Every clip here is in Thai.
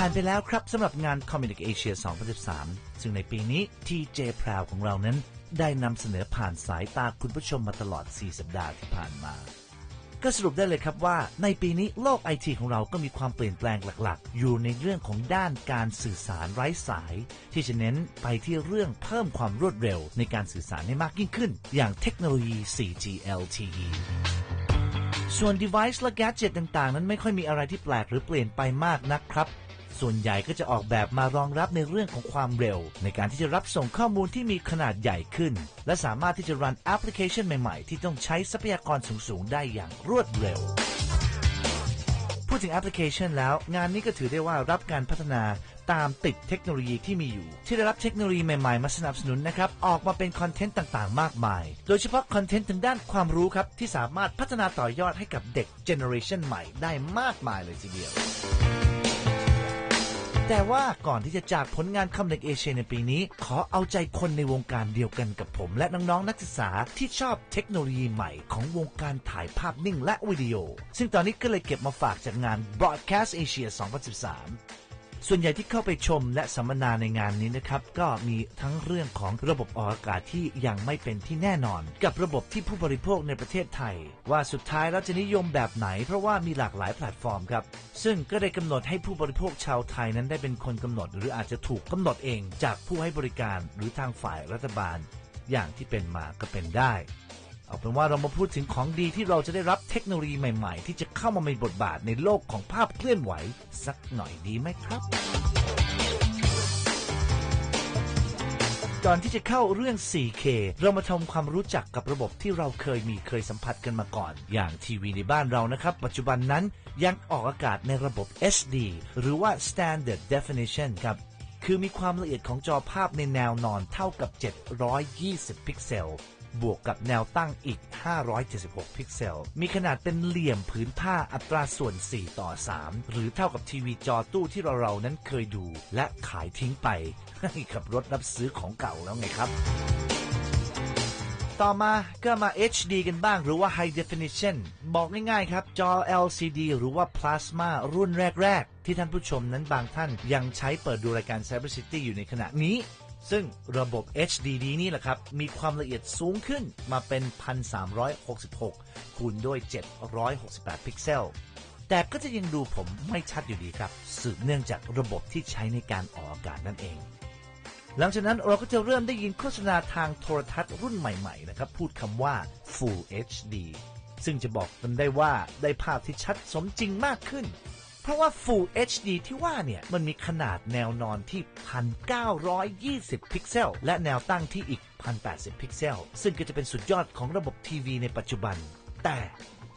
่านไปแล้วครับสำหรับงาน Communic Asia 2013 ซึ่งในปีนี้ TJ p r o w ของเรานั้น ได้นำเสนอผ่านสายตาคุณผู้ชมมาตลอด 4 สัปดาห์ที่ผ่านมา ก็สรุปได้เลยครับว่า ในปีนี้โลกไอทีของเราก็มีความเปลี่ยนแปลงหลักๆ อยู่ในเรื่องของด้านการสื่อสารไร้สาย ที่จะเน้นไปที่เรื่องเพิ่มความรวดเร็วในการสื่อสารให้มากยิ่งขึ้น อย่างเทคโนโลยี 4G LTE ส่วน device และ gadget ต่างๆ นั้นไม่ค่อยมีอะไรที่แปลกหรือเปลี่ยนไปมากนักครับ ส่วนใหญ่ก็จะออกแบบมารองรับในเรื่องของความเร็ว ในการที่จะรับส่งข้อมูลที่มีขนาดใหญ่ขึ้น และสามารถที่จะรันแอปพลิเคชันใหม่ๆ ที่ต้องใช้ทรัพยากรสูงๆ ได้อย่างรวดเร็ว พูดถึงแอปพลิเคชันแล้ว งานนี้ก็ถือได้ว่ารับการพัฒนาตามติดเทคโนโลยีที่มีอยู่ ที่ได้รับเทคโนโลยีใหม่ๆ มาสนับสนุนนะครับ ออกมาเป็นคอนเทนต์ต่างๆ มากมาย โดยเฉพาะคอนเทนต์ทางด้านความรู้ครับ ที่สามารถพัฒนาต่อยอดให้กับเด็กเจเนอเรชันใหม่ได้มากมายเลยทีเดียว แต่ว่าก่อนที่จะจากผลงานคำเด็กเอเชียในปีนี้ ขอเอาใจคนในวงการเดียวกันกับผม และน้องๆนักศึกษาที่ชอบเทคโนโลยีใหม่ของวงการถ่ายภาพนิ่งและวิดีโอ ซึ่งตอนนี้ก็เลยเก็บมาฝากจากงาน Broadcast Asia 2013 ส่วนใหญ่ที่เข้าไปชมและสัมมนาในงานนี้นะครับก็มีทั้งเรื่องของระบบออกอากาศที่ยังไม่เป็นที่แน่นอน กับระบบที่ผู้บริโภคในประเทศไทย ว่าสุดท้ายแล้วจะนิยมแบบไหน เพราะว่ามีหลากหลายแพลตฟอร์มครับซึ่งก็ได้กำหนดให้ผู้บริโภคชาวไทยนั้นได้เป็นคนกำหนด หรืออาจจะถูกกำหนดเองจากผู้ให้บริการหรือทางฝ่ายรัฐบาล อย่างที่เป็นมาก็เป็นได้ เอาเป็นว่าเรามาพูดถึงของดีที่เราจะได้รับเทคโนโลยีใหม่ๆ ที่จะเข้ามามีบทบาทในโลกของภาพเคลื่อนไหว สักหน่อยดีไหมครับก่อนที่จะเข้าเรื่อง 4K เรามาทำความรู้จักกับระบบที่เราเคยมีเคยสัมผัสกันมาก่อน อย่างทีวีในบ้านเรานะครับ ปัจจุบันนั้นยังออกอากาศในระบบ HD หรือว่า Standard Definition ครับ คือมีความละเอียดของจอภาพในแนวนอนเท่ากับ 720 พิกเซล บวกกับแนวตั้งอีก 576 พิกเซล มีขนาดเป็นเหลี่ยมผืนผ้าอัตราส่วน 4 ต่อ 3 หรือเท่ากับทีวีจอตู้ที่เราเราๆนั้นเคยดู และขายทิ้งไป ให้กับรถรับซื้อของเก่าแล้วไงครับ ต่อมาก็มา HD กันบ้างหรือว่า High Definition บอกง่ายๆครับ จอ LCD หรือว่า Plasma รุ่นแรก ๆ ที่ท่านผู้ชมนั้นบางท่านยังใช้เปิดดูรายการ Cyber City อยู่ในขณะนี้ ซึ่งระบบ HD นี้นี่แหละครับ มีความละเอียดสูงขึ้นมาเป็น 1366 คูณด้วย 768 พิกเซล แต่ก็จะยังดูผมไม่ชัดอยู่ดีครับ สืบเนื่องจากระบบที่ใช้ในการออกอากาศนั่นเอง หลังจากนั้นเราก็จะเริ่มได้ยินโฆษณาทางโทรทัศน์รุ่นใหม่ๆนะครับพูดคำว่า Full HD ซึ่งจะบอกกันได้ว่าได้ภาพที่ชัดสมจริงมากขึ้น เพราะว่า Full HD ที่ว่าเนี่ยมันมีขนาดแนวนอนที่ 1920 พิกเซล และแนวตั้งที่อีก 1080 พิกเซล ซึ่งก็จะเป็นสุดยอดของระบบทีวีในปัจจุบัน แต่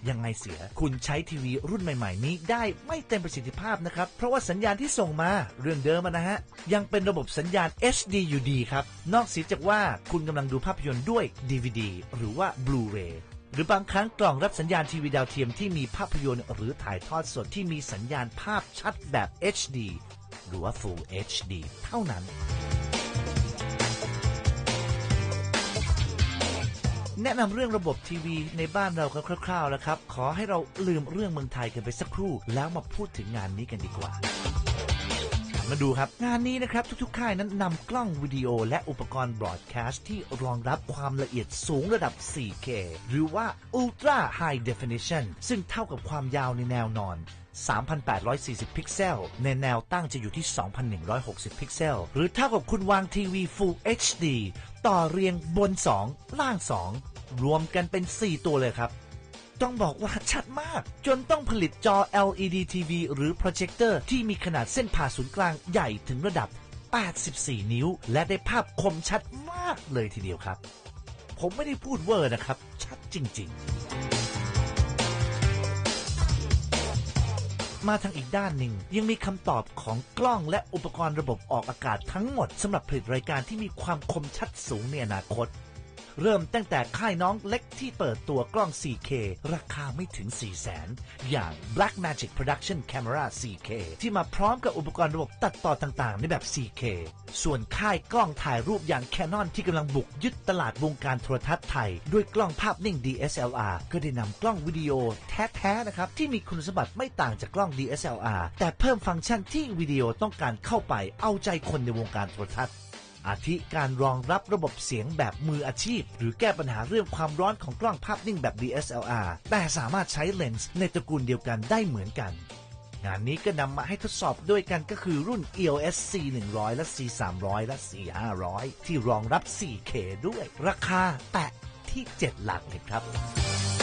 ยังไงเสีย คุณใช้ทีวีรุ่นใหม่ ๆ นี้ได้ไม่เต็มประสิทธิภาพนะครับ เพราะว่าสัญญาณที่ส่งมาเรื่องเดิมนะฮะ ยังเป็นระบบสัญญาณ HD อยู่ดีครับ นอกเสียจากว่าคุณกำลังดูภาพยนตร์ด้วย DVD หรือว่า Blu-ray หรือบางครั้งกล่องรับสัญญาณทีวีดาวเทียมที่มีภาพยนตร์หรือถ่ายทอดสดที่มีสัญญาณภาพชัดแบบ HD หรือว่า Full HD เท่านั้น แนะนำเรื่องระบบทีวีในบ้านเรากันคร่าวๆแล้วครับ ขอให้เราลืมเรื่องเมืองไทยกันไปสักครู่ แล้วมาพูดถึงงานนี้กันดีกว่ามาดูครับ งานนี้นะครับทุกๆ ค่ายนั้นนำกล้องวิดีโอและอุปกรณ์บรอดแคสต์ที่รองรับความละเอียดสูงระดับ 4K หรือว่า Ultra High Definition ซึ่งเท่ากับความยาวในแนวนอน 3,840 พิกเซล ในแนวตั้งจะอยู่ที่ 2,160 พิกเซล หรือเท่ากับคุณวางทีวี Full HD ต่อเรียงบน 2 ล่าง 2 รวมกันเป็น 4 ตัวเลยครับ ต้องบอกว่าชัดมาก จนต้องผลิตจอ LED TV หรือโปรเจคเตอร์ที่มีขนาดเส้นผ่าศูนย์กลางใหญ่ถึงระดับ 84 นิ้ว และได้ภาพคมชัดมากเลยทีเดียวครับ ผมไม่ได้พูดเวอร์นะครับ ชัดจริง ๆมาทางอีกด้านหนึ่งยังมีคำตอบของกล้องและอุปกรณ์ระบบออกอากาศทั้งหมดสำหรับผลิตรายการที่มีความคมชัดสูงในอนาคต เริ่มตั้งแต่ค่ายน้องเล็กที่เปิดตัวกล้อง 4K ราคาไม่ถึง 4 0 0แสนอย่าง Blackmagic Production Camera 4K ที่มาพร้อมกับอุปกรณ์ระบบตัดต่อต่างๆ ในแบบ 4K ส่วนค่ายกล้องถ่ายรูปอย่าง Canon ที่กำลังบุกยึดตลาดวงการโทรทัศน์ไทย ด้วยกล้องภาพนิ่ง DSLR ก็ได้นำกล้องวิดีโอแท้ๆนะครับที่มีคุณสมบัติไม่ต่างจากกล้อง DSLR แต่เพิ่มฟังก์ชันที่วิดีโอต้องการเข้าไปเอาใจคนในวงการโทรทัศน์ อาทิการรองรับระบบเสียงแบบมืออาชีพ หรือแก้ปัญหาเรื่องความร้อนของกล้องภาพนิ่งแบบ DSLR แต่สามารถใช้เลนส์ในตระกูลเดียวกันได้เหมือนกัน งานนี้ก็นำมาให้ทดสอบด้วยกันก็คือรุ่น EOS C100 และ C300 และ C500 ที่รองรับ 4K ด้วย ราคาแตะที่ 7 หลักเลยครับ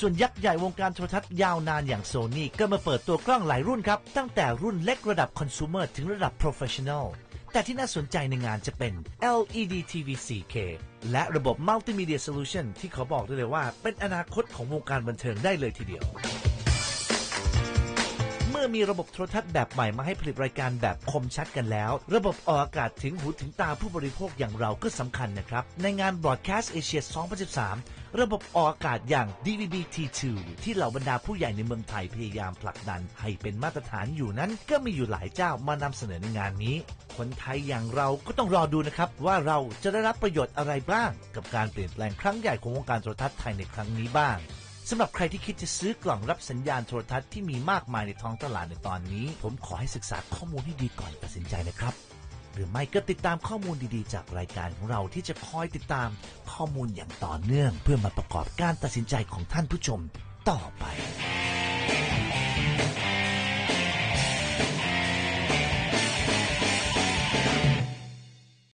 ส่วนยักษ์ใหญ่วงการโทรทัศน์ยาวนานอย่างโซนี่ก็มาเปิดตัวกล้องหลายรุ่นครับ ตั้งแต่รุ่นเล็กระดับคอน sumer ถึงระดับ professional แต่ที่น่าสนใจในงานจะเป็น LED TV 4K และระบบ Multimedia Solution ที่เขาบอกได้เลยว่า เป็นอนาคตของวงการบันเทิงได้เลยทีเดียว อมีระบบโทรทัศน์แบบใหม่มาให้ผลิตรายการแบบคมชัดกันแล้ว ระบบออกอากาศถึงหูถึงตาผู้บริโภคอย่างเราก็สำคัญนะครับ ในงาน Broadcast Asia 2013 ระบบออกอากาศอย่าง DVB-T2 ที่เหล่าบรรดาผู้ใหญ่ในเมืองไทยพยายามผลักดัน ให้เป็นมาตรฐานอยู่นั้น ก็มีอยู่หลายเจ้ามานำเสนอในงานนี้ คนไทยอย่างเราก็ต้องรอดูนะครับ ว่าเราจะได้รับประโยชน์อะไรบ้าง กับการเปลี่ยนแปลงครั้งใหญ่ของวงการโทรทัศน์ไทยในครั้งนี้บ้าง สำหรับใครที่คิดจะซื้อกล่องรับสัญญาณโทรทัศน์ที่มีมากมายในท้องตลาดในตอนนี้ ผมขอให้ศึกษาข้อมูลที่ดีก่อนตัดสินใจนะครับ หรือไม่ก็ติดตามข้อมูลดีๆ จากรายการของเราที่จะคอยติดตามข้อมูลอย่างต่อเนื่อง เพื่อมาประกอบการตัดสินใจของท่านผู้ชมต่อไป